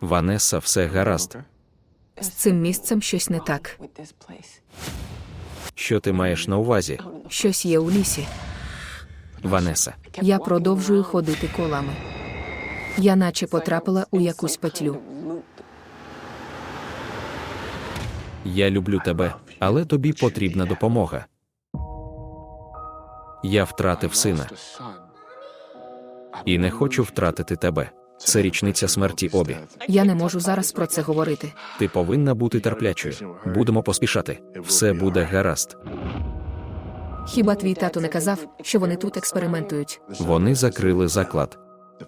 Ванеса, все гаразд. З цим місцем щось не так. Що ти маєш на увазі, Щось є у лісі. Ванеса? Я продовжую ходити колами. Я наче потрапила у якусь петлю. Я люблю тебе, але тобі потрібна допомога. Я втратив сина і не хочу втратити тебе. Це річниця смерті обі. Я не можу зараз про це говорити. Ти повинна бути терплячою. Будемо поспішати. Все буде гаразд. Хіба твій тато не казав, що вони тут експериментують? Вони закрили заклад.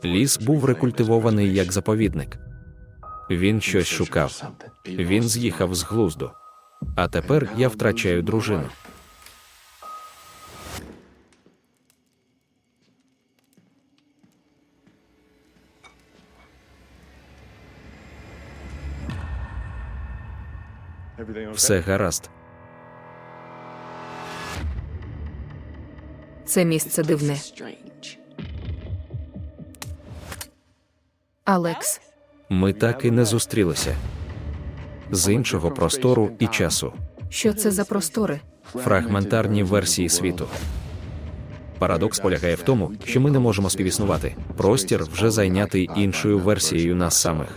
Ліс був рекультивований як заповідник. Він щось шукав. Він з'їхав з глузду. А тепер я втрачаю дружину. Все гаразд. Це місце дивне. Алекс, Ми так і не зустрілися. З іншого простору і часу. що це за простори? Фрагментарні версії світу. Парадокс полягає в тому, що ми не можемо співіснувати. Простір вже зайнятий іншою версією нас самих.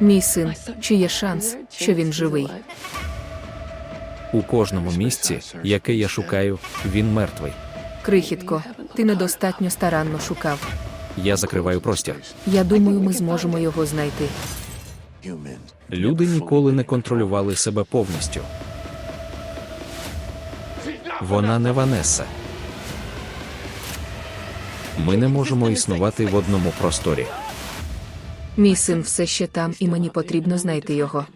Мій син, чи є шанс, що він живий? У кожному місці, яке я шукаю, він мертвий. Крихітко, ти недостатньо старанно шукав. Я закриваю простір. Я думаю, ми зможемо його знайти. Люди ніколи не контролювали себе повністю. Вона не Ванеса. Ми не можемо існувати в одному просторі. Мій син все ще там, і мені потрібно знайти його.